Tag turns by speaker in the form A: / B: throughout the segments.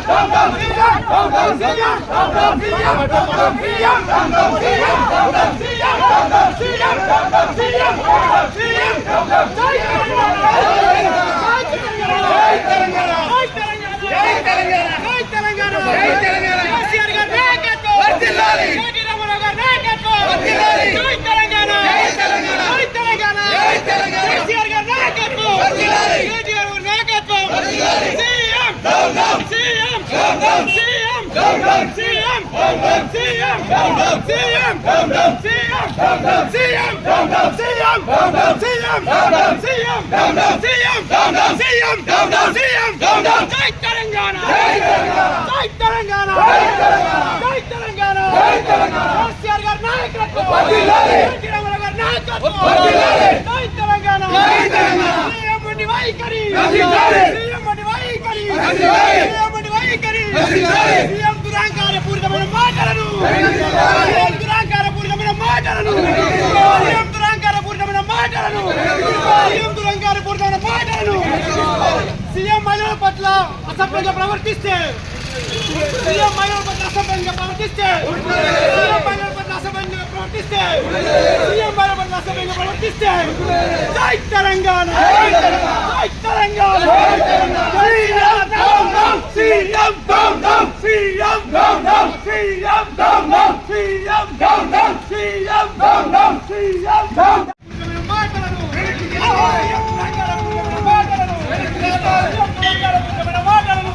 A: తెలంగాణ జై తెలంగాణ జై తెలంగాణ నాయకత్వం ఎన్టీ రామారావు గారి నాయకత్వం జై తెలంగాణ మాటలను సీఎం మాటలను సీఎం మాటలను సీఎం మహిళల పట్ల అసభ్యంగా ప్రవర్తిస్తే సీఎం మహిళల పట్ల అసభ్యంగా ప్రవర్తిస్తే సీఎం మహిళల పట్ల అసభ్యంగా ప్రవర్తిస్తే సీఎం మహిళల పట్ల అసభ్యంగా ప్రవర్తిస్తే జై తెలంగాణ జై Telangana CM down down CM down down CM down down CM down down CM down down CM down down CM down మాటలను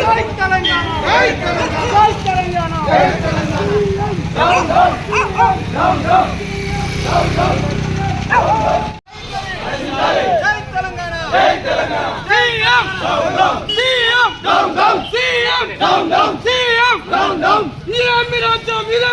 A: జై తెలంగాణ జై తెలంగాణ జై జై తెలంగాణ జై Telangana CM CM down down CM down down CM down down ఇదే రాజ్యం ఇదే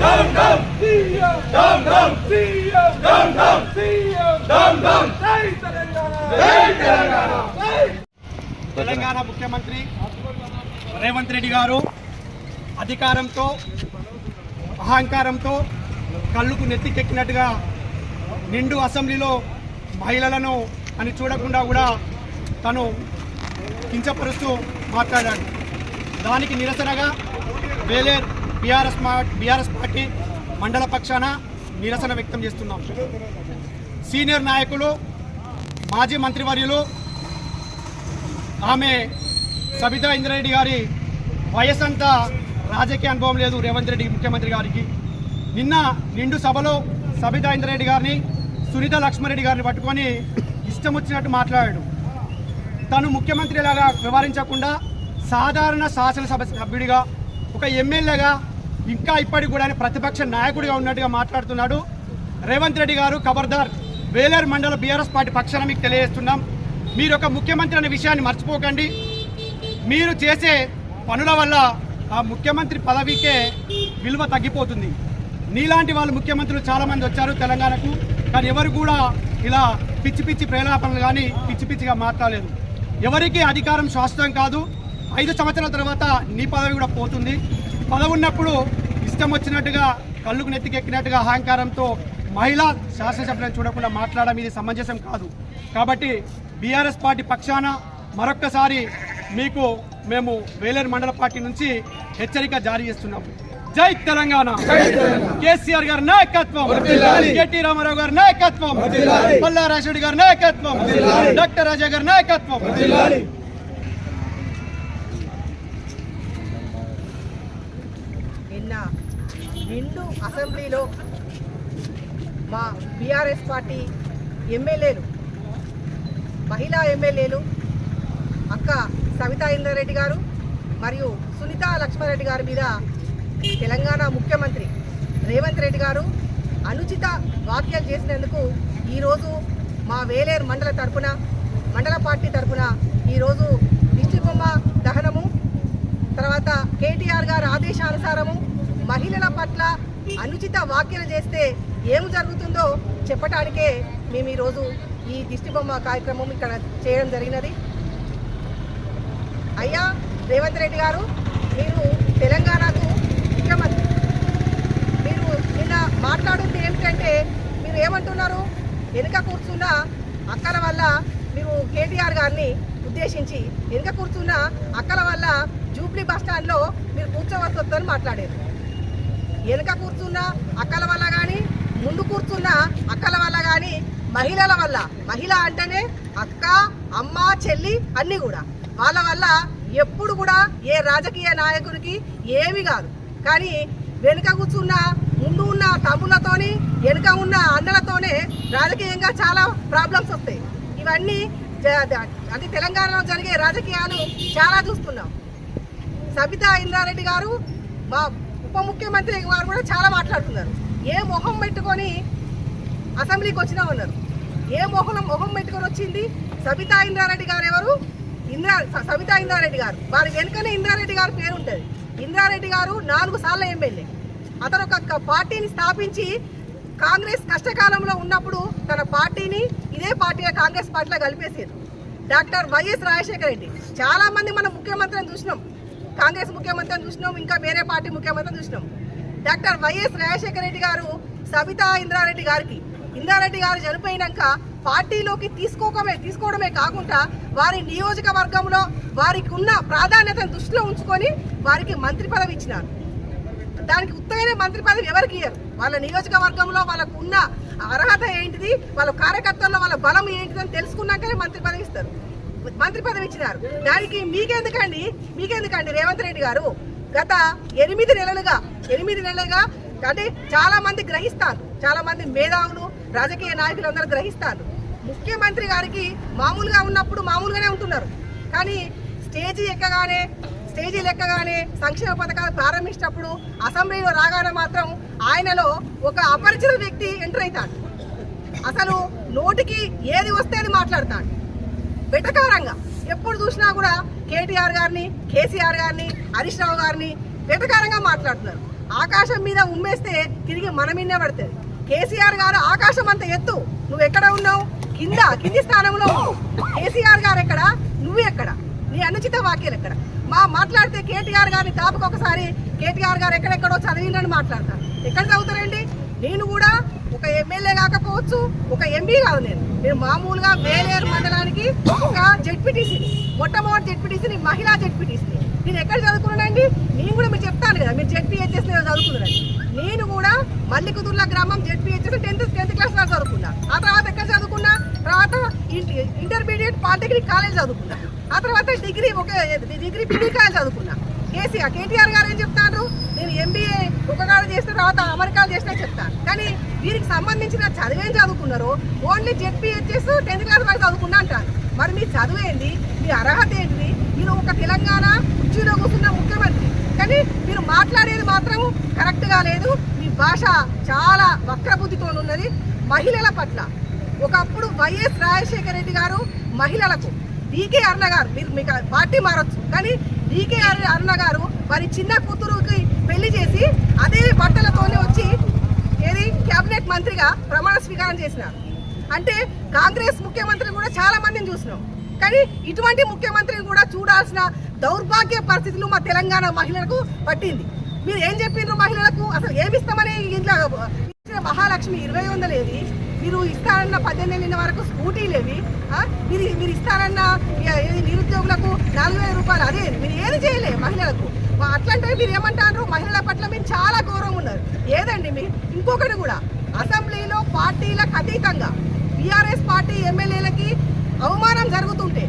A: dum dum dum dum dum dum dum dum Telangana ముఖ్యమంత్రి రేవంత్ రెడ్డి గారు అధికారంతో అహంకారంతో కళ్ళుకు నెత్తికెక్కినట్టుగా నిండు అసెంబ్లీలో మహిళలను అని చూడకుండా కూడా తను కించపరుస్తూ మాట్లాడాడు. దానికి నిరసనగా వేలేరు బీఆర్ఎస్ బీఆర్ఎస్ పార్టీ మండల పక్షాన నిరసన వ్యక్తం చేస్తున్నాం. సీనియర్ నాయకులు మాజీ మంత్రివర్యులు ఆమె సబితా ఇంద్రారెడ్డి గారి వయసంతా రాజకీయ అనుభవం లేదు రేవంత్ రెడ్డి ముఖ్యమంత్రి గారికి. నిన్న నిండు సభలో సబితా ఇంద్రారెడ్డి గారిని సునీత లక్ష్మారెడ్డి గారిని పట్టుకొని ఇష్టం వచ్చినట్టు మాట్లాడాడు. తను ముఖ్యమంత్రిలాగా వ్యవహరించకుండా సాధారణ శాసనసభ సభ్యుడిగా ఒక ఎమ్మెల్యేగా ఇంకా ఇప్పటికి కూడా ప్రతిపక్ష నాయకుడిగా ఉన్నట్టుగా మాట్లాడుతున్నాడు. రేవంత్ రెడ్డి గారు ఖబర్దార్ వేలేరు మండల బీఆర్ఎస్ పార్టీ పక్షాన మీకు తెలియజేస్తున్నాం. మీరు ఒక ముఖ్యమంత్రి అనే విషయాన్ని మర్చిపోకండి. మీరు చేసే పనుల వల్ల ఆ ముఖ్యమంత్రి పదవికే విలువ తగ్గిపోతుంది. నీలాంటి వాళ్ళు ముఖ్యమంత్రులు చాలామంది వచ్చారు తెలంగాణకు కానీ ఎవరు కూడా ఇలా పిచ్చి పిచ్చి ప్రేలాపనలు కానీ పిచ్చి పిచ్చిగా మాట్లాడలేదు. ఎవరికి అధికారం శాశ్వతం కాదు. ఐదు సంవత్సరాల తర్వాత నీ పదవి కూడా పోతుంది. పదవి ఉన్నప్పుడు ఇష్టం వచ్చినట్టుగా కళ్ళుకు నెత్తికెక్కినట్టుగా అహంకారంతో మహిళా శాసనసభ్యులను చూడకుండా మాట్లాడడం ఇది సమంజసం కాదు. కాబట్టి బీఆర్ఎస్ పార్టీ పక్షాన మరొక్కసారి మీకు మేము వేలేరు మండల పార్టీ నుంచి హెచ్చరిక జారీ చేస్తున్నాము. జై తెలంగాణ! కేసీఆర్ గారి నాయకత్వం! కేటీ రామారావు గారి నాయకత్వం! పల్లా రాజరెడ్డి గారి నాయకత్వం! డాక్టర్ రాజా గారి నాయకత్వం
B: నిన్న నిండు అసెంబ్లీలో మా బీఆర్ఎస్ పార్టీ ఎమ్మెల్యేలు మహిళా ఎమ్మెల్యేలు అక్క సవితా ఇంద్రారెడ్డి గారు మరియు సునీత లక్ష్మారెడ్డి గారి మీద తెలంగాణ ముఖ్యమంత్రి రేవంత్ రెడ్డి గారు అనుచిత వ్యాఖ్యలు చేసినందుకు ఈరోజు మా వేలేరు మండల తరపున మండల పార్టీ తరపున ఈరోజు దిష్టిబొమ్మ దహనము తర్వాత కేటీఆర్ గారి ఆదేశానుసారము మహిళల పట్ల అనుచిత వ్యాఖ్యలు చేస్తే ఏం జరుగుతుందో చెప్పటానికే మేము ఈరోజు ఈ దిష్టిబొమ్మ కార్యక్రమం ఇక్కడ చేయడం జరిగినది. అయ్యా రేవంత్ రెడ్డి గారు మీరు తెలంగాణకు ముఖ్యమంత్రి. మీరు నిన్న మాట్లాడుతుంది ఏమిటంటే మీరు ఏమంటున్నారు? వెనుక కూర్చున్న అక్కల వల్ల మీరు కేటీఆర్ గారిని ఉద్దేశించి వెనుక కూర్చున్న అక్కల వల్ల జూబ్లీ బస్ స్టాండ్లో మీరు కూర్చోవలసి వస్తుందని మాట్లాడారు. వెనుక కూర్చున్న అక్కల వల్ల కానీ ముందు కూర్చున్న అక్కల వల్ల కానీ మహిళల వల్ల మహిళ అంటేనే అక్క అమ్మ చెల్లి అన్నీ కూడా. వాళ్ళ వల్ల ఎప్పుడు కూడా ఏ రాజకీయ నాయకుడికి ఏమి కాదు. కానీ వెనుక కూర్చున్న ముందు ఉన్న తమ్ములతోని వెనుక ఉన్న అన్నలతోనే రాజకీయంగా చాలా ప్రాబ్లమ్స్ వస్తాయి. ఇవన్నీ అది అంటే తెలంగాణలో జరిగే రాజకీయాలు చాలా చూస్తున్నాం. సబితా ఇంద్రారెడ్డి గారు మా ఉప ముఖ్యమంత్రి వారు కూడా చాలా మాట్లాడుతున్నారు. ఏ మొహం పెట్టుకొని అసెంబ్లీకి వచ్చినా ఉన్నారు. ఏ మొహం మొహం పెట్టుకొని వచ్చింది సబితా ఇంద్రారెడ్డి గారు ఎవరు? ఇంద్రా సబితా ఇంద్రారెడ్డి గారు. వారి వెనుకనే ఇంద్రారెడ్డి గారి పేరు ఉంటుంది. ఇంద్రారెడ్డి గారు నాలుగు సార్లు ఎమ్మెల్యే. అతను ఒక పార్టీని స్థాపించి కాంగ్రెస్ కష్టకాలంలో ఉన్నప్పుడు తన పార్టీని ఇదే పార్టీగా కాంగ్రెస్ పార్టీలో కలిపేసారు డాక్టర్ వైఎస్ రాజశేఖర రెడ్డి. చాలామంది మన ముఖ్యమంత్రిని చూసినాం. కాంగ్రెస్ ముఖ్యమంత్రిని చూసినాం ఇంకా వేరే పార్టీ ముఖ్యమంత్రిని చూసినాం. డాక్టర్ వైఎస్ రాజశేఖర రెడ్డి గారు సబితా ఇంద్రారెడ్డి గారికి. ఇంద్రారెడ్డి గారు చనిపోయినాక పార్టీలోకి తీసుకోకమే తీసుకోవడమే కాకుండా వారి నియోజకవర్గంలో వారికి ఉన్న ప్రాధాన్యతను దృష్టిలో ఉంచుకొని వారికి మంత్రి పదవి ఇచ్చినారు. దానికి ఉత్తమైన మంత్రి పదవి ఎవరికి ఇయ్యరు? వాళ్ళ నియోజకవర్గంలో వాళ్ళకు ఉన్న అర్హత ఏంటిది? వాళ్ళ కార్యకర్తల్లో వాళ్ళ బలం ఏంటిది అని తెలుసుకున్నాకనే మంత్రి పదవి ఇస్తారు. మంత్రి పదవి ఇచ్చినారు. దానికి మీకెందుకండి? మీకెందుకండి రేవంత్ రెడ్డి గారు? గత ఎనిమిది నెలలుగా ఎనిమిది నెలలుగా అంటే చాలా మంది గ్రహిస్తారు. చాలా మంది మేధావులు రాజకీయ నాయకులు అందరూ గ్రహిస్తారు. ముఖ్యమంత్రి గారికి మామూలుగా ఉన్నప్పుడు మామూలుగానే ఉంటున్నారు. కానీ స్టేజీ ఎక్కగానే స్టేజీ లెక్కగానే సంక్షేమ పథకాలు ప్రారంభించినప్పుడు అసెంబ్లీలో రాగానే మాత్రం ఆయనలో ఒక అపరిచిత వ్యక్తి ఎంటర్ అవుతాడు. అసలు నోటికి ఏది వస్తే అది మాట్లాడతాడు. వెటకారంగా. ఎప్పుడు చూసినా కూడా కేటీఆర్ గారిని కేసీఆర్ గారిని హరీష్ రావు గారిని వెటకారంగా మాట్లాడుతున్నారు. ఆకాశం మీద ఉమ్మేస్తే తిరిగి మన మీదే పడుతుంది. కేసీఆర్ గారు ఆకాశం అంత ఎత్తు. నువ్వు ఎక్కడ ఉన్నావు? కింద కింది స్థానంలో కేసీఆర్ గారు ఎక్కడ? నువ్వు ఎక్కడ? నీ అనుచిత వాక్యాలు ఎక్కడ? మా మాట్లాడితే కేటీఆర్ గారిని తాపకు ఒకసారి కేటీఆర్ గారు ఎక్కడెక్కడో చదివిందని మాట్లాడతారు. ఎక్కడ చదువుతారండి? నేను కూడా ఒక ఎమ్మెల్యే కాకపోవచ్చు ఒక ఎంపీ కాదు నేను. నేను మామూలుగా వేలేరు మండలానికి ఒక జెడ్పీటీసీని మొట్టమొదటి జెడ్పీటీసీని మహిళా జెడ్పీటీసీని నేను ఎక్కడ చదువుకున్నానండి? నేను కూడా మీరు చెప్తాను కదా మీరు జెడ్పీహెచ్ఎస్ చదువుకున్నారండి. నేను కూడా మల్లికుదుర్ల గ్రామం జెడ్పీహెచ్ఎస్ టెన్త్ టెన్త్ క్లాస్ వరకు చదువుకున్నా. ఆ తర్వాత ఎక్కడ చదువుకున్నా? తర్వాత ఇంటర్మీడియట్ పాలిటెక్నిక్ కాలేజ్ చదువుకున్నా. ఆ తర్వాత డిగ్రీ ఒక డిగ్రీ పీజీ కాలేజ్ చదువుకున్నా. కేసీఆర్ కేటీఆర్ గారు ఏం చెప్తారు? నేను ఎంబీఏ ఉపకారం చేసిన తర్వాత అమెరికాలో చేసినా చెప్తాను కానీ వీరికి సంబంధించిన చదివేం చదువుకున్నారో? ఓన్లీ జెడ్పీహెచ్ఎస్ టెన్త్ క్లాస్ వరకు చదువుకున్నా అంటారు. మరి మీ చదువు ఏంటి మీ అర్హత ఏంటి మీరు ఒక తెలంగాణ కుర్చీలో కూర్చున్న ముఖ్యమంత్రి. కానీ మీరు మాట్లాడేది మాత్రం కరెక్ట్గా లేదు. మీ భాష చాలా వక్రబుద్ధితో ఉన్నది. మహిళల పట్ల. ఒకప్పుడు వైఎస్ రాజశేఖర రెడ్డి గారు మహిళలకు డీకే అర్ణ గారు మీరు మీకు పార్టీ మారచ్చు. కానీ డీకే అరుణ గారు వారి చిన్న కూతురుకి పెళ్ళి చేసి అదే బట్టలతోనే వచ్చి ఏది? కేబినెట్ మంత్రిగా ప్రమాణ స్వీకారం చేసినారు. అంటే కాంగ్రెస్ ముఖ్యమంత్రిని కూడా చాలా మందిని చూసినాం. కానీ ఇటువంటి ముఖ్యమంత్రిని కూడా చూడాల్సిన దౌర్భాగ్య పరిస్థితులు మా తెలంగాణ మహిళలకు పట్టింది. మీరు ఏం చెప్పిండ్రు మహిళలకు? అసలు ఏమిస్తామని ఇంట్లో మహాలక్ష్మి ఇరవై వందలు ఏది? మీరు ఇస్తారన్న పద్దెనిమిది నెలల వరకు స్కూటీ లేవి మీరు మీరు ఇస్తారన్న నిరుద్యోగులకు నాలుగు వేల రూపాయలు. అదే మీరు ఏది చేయలే మహిళలకు. అట్లాంటివి మీరు ఏమంటారు? మహిళల పట్ల మీరు చాలా గౌరవం ఉన్నారు. ఏదండి మీ? ఇంకొకటి కూడా అసెంబ్లీలో పార్టీలకు అతీతంగా బీఆర్ఎస్ పార్టీ ఎమ్మెల్యేలకి అవమానం జరుగుతుంటే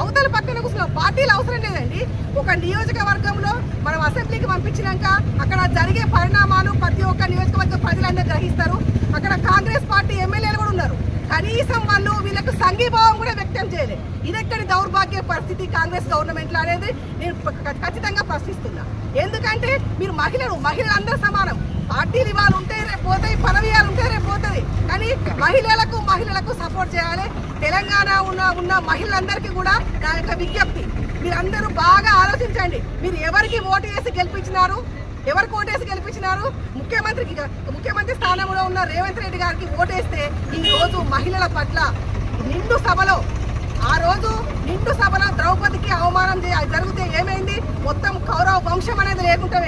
B: అవతల పక్కన కూర్చున్న పార్టీలు అవసరం లేదండి. ఒక నియోజకవర్గంలో మనం అసెంబ్లీకి పంపించినాక అక్కడ జరిగే పరిణామాలు ప్రతి ఒక్క నియోజకవర్గ ప్రజలందరూ గ్రహిస్తారు. అక్కడ కాంగ్రెస్ పార్టీ ఎమ్మెల్యేలు కూడా ఉన్నారు కనీసం వాళ్ళు వీళ్ళకు సంఘీభావం కూడా వ్యక్తం చేయలేదు ఇదెక్కడి దౌర్భాగ్య పరిస్థితి కాంగ్రెస్ గవర్నమెంట్ అనేది నేను ఖచ్చితంగా ప్రశ్నిస్తున్నా. ఎందుకంటే మీరు మహిళలు మహిళలందరూ సమానం. పార్టీలు ఇవాళ ఉంటే రేపు పోతాయి పదవియాలు ఉంటే రేపు పోతుంది కానీ మహిళలకు మహిళలకు సపోర్ట్ చేయాలి. తెలంగాణ ఉన్న ఉన్న మహిళలందరికీ కూడా నా యొక్క విజ్ఞప్తి. మీరందరూ బాగా ఆలోచించండి. మీరు ఎవరికి ఓటు వేసి గెలిపించినారు? ఎవరు ఓటేసి గెలిపించినారు? ముఖ్యమంత్రికి ముఖ్యమంత్రి స్థానంలో ఉన్న రేవంత్ రెడ్డి గారికి ఓటేస్తే ఈ రోజు మహిళల పట్ల నిండు సభలో ఆ రోజు నిండు సభలో ద్రౌపదికి అవమానం జరిగితే ఏమైంది? మొత్తం కౌరవ వంశం అనేది లేకుండా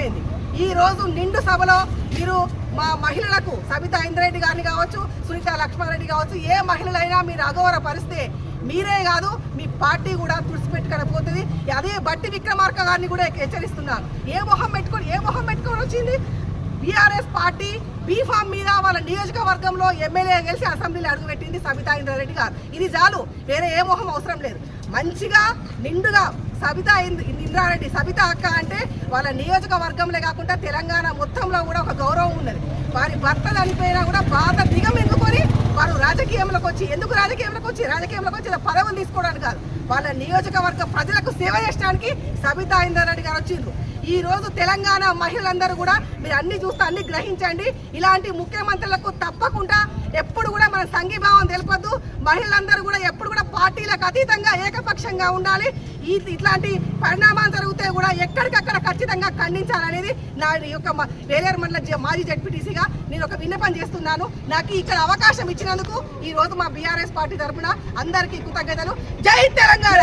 B: ఈ రోజు నిండు సభలో మీరు మా మహిళలకు సబితా ఇంద్రెడ్డి గారిని కావచ్చు సునీత లక్ష్మారెడ్డి కావచ్చు ఏ మహిళలైనా మీరు అగౌరవపరిస్తే మీరే కాదు మీ పార్టీ కూడా తుడిచిపెట్టుకొని పోతుంది అదే బట్టి విక్రమార్క గారిని కూడా హెచ్చరిస్తున్నాను. ఏ మొహం పెట్టుకొని ఏ మొహం పెట్టుకొని వచ్చింది? బీఆర్ఎస్ పార్టీ బీఫామ్ మీద వాళ్ళ నియోజకవర్గంలో ఎమ్మెల్యే గెలిచి అసెంబ్లీలో అడుగుపెట్టింది సబితా ఇంద్రారెడ్డి గారు. ఇది చాలు వేరే ఏ మొహం అవసరం లేదు. మంచిగా నిండుగా సబితా ఇంద్రారెడ్డి. సబిత అక్క అంటే వాళ్ళ నియోజకవర్గంలో కాకుండా తెలంగాణ మొత్తంలో కూడా ఒక గౌరవం ఉన్నది. వారి భర్త చనిపోయినా కూడా బాధ ఎందుకొని వారు రాజకీయంలోకి వచ్చి ఎందుకు రాజకీయంలోకి వచ్చి? రాజకీయంలోకి వచ్చి ఏదో పదవులు తీసుకోవడానికి కాదు. వాళ్ళ నియోజకవర్గ ప్రజలకు సేవ చేయడానికి సబితా ఇంద్రారెడ్డి గారు వచ్చిండ్రు. ఈ రోజు తెలంగాణ మహిళలందరూ కూడా మీరు అన్ని చూస్తే అన్ని గ్రహించండి. ఇలాంటి ముఖ్యమంత్రులకు తప్పకుండా ఎప్పుడు కూడా మన సంఘీభావం తెలపద్దు. మహిళలందరూ కూడా ఎప్పుడు కూడా పార్టీలకు అతీతంగా ఏకపక్షంగా ఉండాలి. ఈ ఇట్లాంటి పరిణామాలు జరిగితే కూడా ఎక్కడికక్కడ ఖచ్చితంగా ఖండించాలనేది నా యొక్క మ- వేలేరు మండల మాజీ జడ్పీటీసీగా నేను ఒక విన్నపం చేస్తున్నాను. నాకు ఇక్కడ అవకాశం ఇచ్చినందుకు ఈ రోజు మా బీఆర్ఎస్ పార్టీ తరఫున అందరికీ కృతజ్ఞతలు. జై తెలంగాణ!